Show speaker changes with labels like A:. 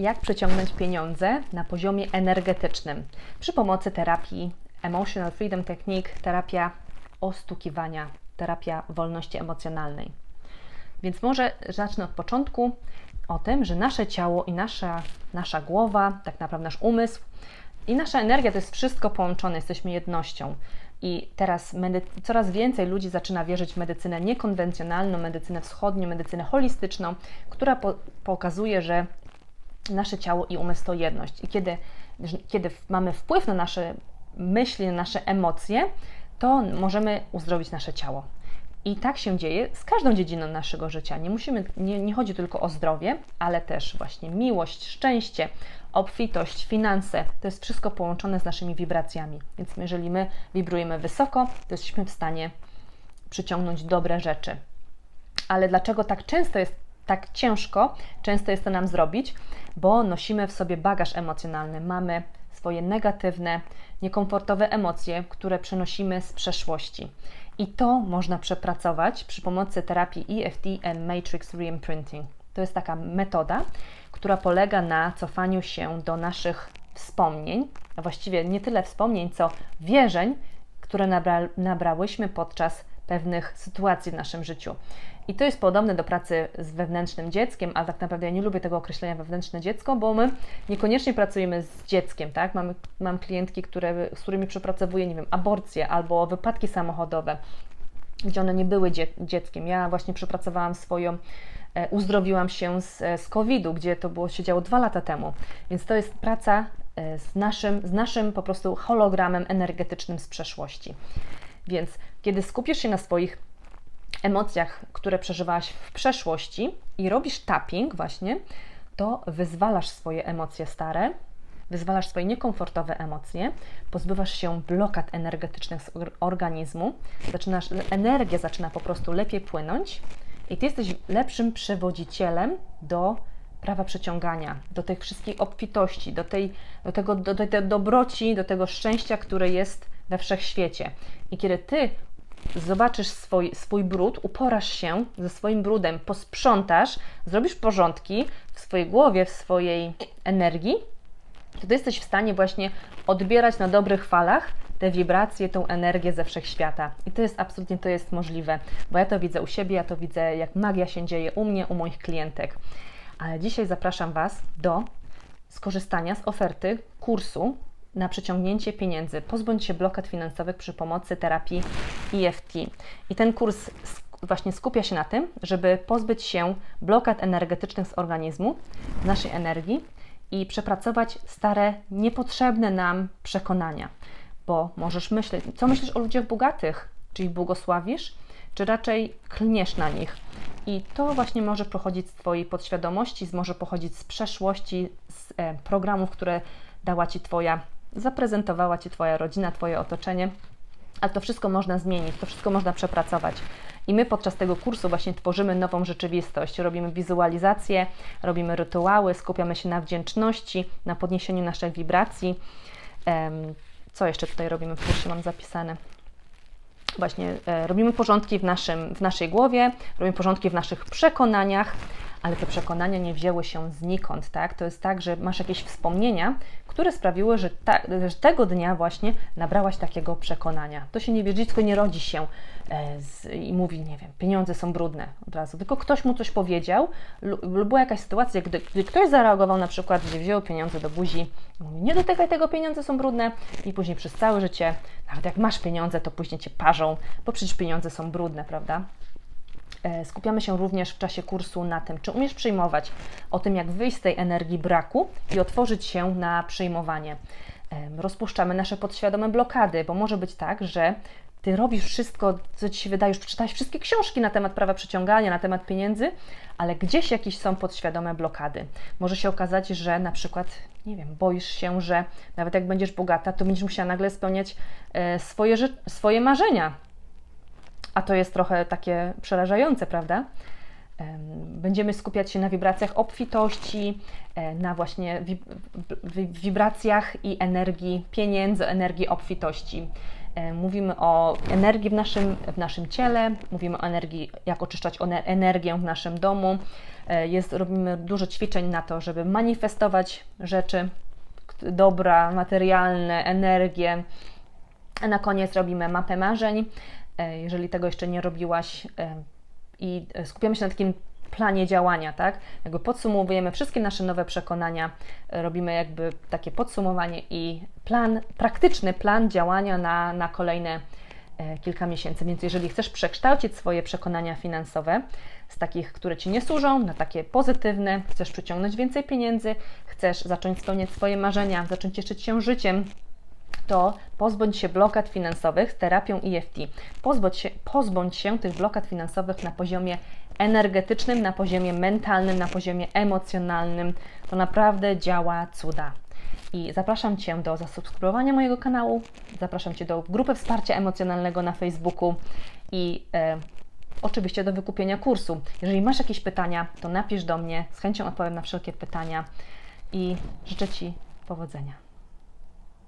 A: jak przyciągnąć pieniądze na poziomie energetycznym przy pomocy terapii Emotional Freedom Technique, terapia ostukiwania, terapia wolności emocjonalnej. Więc może zacznę od początku o tym, że nasze ciało i nasza, nasza głowa, tak naprawdę nasz umysł i nasza energia to jest wszystko połączone, jesteśmy jednością. I teraz coraz więcej ludzi zaczyna wierzyć w medycynę niekonwencjonalną, medycynę wschodnią, medycynę holistyczną, która po pokazuje, że nasze ciało i umysł to jedność. I kiedy, kiedy mamy wpływ na nasze myśli, na nasze emocje, to możemy uzdrowić nasze ciało. I tak się dzieje z każdą dziedziną naszego życia. Nie, musimy, nie, nie chodzi tylko o zdrowie, ale też właśnie miłość, szczęście, obfitość, finanse. To jest wszystko połączone z naszymi wibracjami. Więc jeżeli my wibrujemy wysoko, to jesteśmy w stanie przyciągnąć dobre rzeczy. Ale dlaczego tak często jest tak ciężko, często jest to nam zrobić? Bo nosimy w sobie bagaż emocjonalny, mamy swoje negatywne, niekomfortowe emocje, które przenosimy z przeszłości. I to można przepracować przy pomocy terapii EFT and Matrix Reimprinting. To jest taka metoda, która polega na cofaniu się do naszych wspomnień, a właściwie nie tyle wspomnień, co wierzeń, które nabra nabrałyśmy podczas pewnych sytuacji w naszym życiu. I to jest podobne do pracy z wewnętrznym dzieckiem, ale tak naprawdę ja nie lubię tego określenia wewnętrzne dziecko, bo my niekoniecznie pracujemy z dzieckiem, tak? Mam klientki, które, z którymi przepracowuję, nie wiem, aborcje albo wypadki samochodowe, gdzie one nie były dzie dzieckiem. Ja właśnie przepracowałam swoją, e, uzdrowiłam się z, e, z COVID-u, gdzie to było, się działo dwa lata temu. Więc to jest praca e, z naszym, z naszym po prostu hologramem energetycznym z przeszłości. Więc kiedy skupisz się na swoich emocjach, które przeżywałaś w przeszłości i robisz tapping właśnie, to wyzwalasz swoje emocje stare, wyzwalasz swoje niekomfortowe emocje, pozbywasz się blokad energetycznych z organizmu, zaczynasz, energia zaczyna po prostu lepiej płynąć i ty jesteś lepszym przewodzicielem do prawa przyciągania, do tych wszystkich obfitości, do tej, do tego, do tej dobroci, do tego szczęścia, które jest we wszechświecie. I kiedy ty zobaczysz swój, swój brud, uporasz się ze swoim brudem, posprzątasz, zrobisz porządki w swojej głowie, w swojej energii, to ty jesteś w stanie właśnie odbierać na dobrych falach te wibracje, tą energię ze wszechświata. I to jest absolutnie to jest możliwe, bo ja to widzę u siebie, ja to widzę, jak magia się dzieje u mnie, u moich klientek. Ale dzisiaj zapraszam Was do skorzystania z oferty kursu na przyciągnięcie pieniędzy. Pozbądź się blokad finansowych przy pomocy terapii EFT. I ten kurs właśnie skupia się na tym, żeby pozbyć się blokad energetycznych z organizmu, z naszej energii i przepracować stare, niepotrzebne nam przekonania. Bo możesz myśleć, co myślisz o ludziach bogatych? Czy ich błogosławisz, czy raczej klniesz na nich? I to właśnie może pochodzić z Twojej podświadomości, może pochodzić z przeszłości, z e, programów, które dała Ci Twoja zaprezentowała Ci Twoja rodzina, Twoje otoczenie, ale to wszystko można zmienić, to wszystko można przepracować. I my podczas tego kursu właśnie tworzymy nową rzeczywistość. Robimy wizualizacje, robimy rytuały, skupiamy się na wdzięczności, na podniesieniu naszych wibracji. Co jeszcze tutaj robimy w kursie? Mam zapisane. Właśnie e, robimy porządki w, naszym, w naszej głowie, robimy porządki w naszych przekonaniach, ale te przekonania nie wzięły się znikąd, tak? To jest tak, że masz jakieś wspomnienia, które sprawiły, że, ta, że tego dnia właśnie nabrałaś takiego przekonania. To się nie wie, dziecko nie rodzi się e, z, i mówi, nie wiem, pieniądze są brudne od razu, tylko ktoś mu coś powiedział lub, lub była jakaś sytuacja, gdy, gdy, ktoś zareagował na przykład, gdzie wziął pieniądze do buzi, mówi, nie dotykaj tego, pieniądze są brudne i później przez całe życie, nawet jak masz pieniądze, to później Cię parzą, bo przecież pieniądze są brudne, prawda? E, skupiamy się również w czasie kursu na tym, czy umiesz przyjmować, o tym, jak wyjść z tej energii braku i otworzyć się na przyjmowanie. Rozpuszczamy nasze podświadome blokady, bo może być tak, że ty robisz wszystko, co ci się wydaje, już przeczytałeś wszystkie książki na temat prawa przyciągania, na temat pieniędzy, ale gdzieś jakieś są podświadome blokady. Może się okazać, że na przykład, nie wiem, boisz się, że nawet jak będziesz bogata, to będziesz musiała nagle spełniać e, swoje, swoje marzenia, a to jest trochę takie przerażające, prawda? Będziemy skupiać się na wibracjach obfitości, e, na właśnie wibracjach i energii pieniędzy, energii obfitości. E, mówimy o energii w naszym, w naszym ciele, mówimy o energii, jak oczyszczać energię w naszym domu, E, Jest, robimy dużo ćwiczeń na to, żeby manifestować rzeczy, dobra, materialne, energię. A na koniec robimy mapę marzeń. E, Jeżeli tego jeszcze nie robiłaś, e, i skupiamy się na takim planie działania, tak? Jakby podsumowujemy wszystkie nasze nowe przekonania, robimy jakby takie podsumowanie i plan, praktyczny plan działania na, na kolejne e, kilka miesięcy. Więc jeżeli chcesz przekształcić swoje przekonania finansowe z takich, które Ci nie służą, na takie pozytywne, chcesz przyciągnąć więcej pieniędzy, chcesz zacząć spełniać swoje marzenia, zacząć cieszyć się życiem, to pozbądź się blokad finansowych z terapią EFT. Pozbądź się, pozbądź się tych blokad finansowych na poziomie energetycznym, na poziomie mentalnym, na poziomie emocjonalnym. To naprawdę działa cuda. I zapraszam Cię do zasubskrybowania mojego kanału, zapraszam Cię do grupy wsparcia emocjonalnego na Facebooku i e, oczywiście do wykupienia kursu. Jeżeli masz jakieś pytania, to napisz do mnie, z chęcią odpowiem na wszelkie pytania i życzę Ci powodzenia.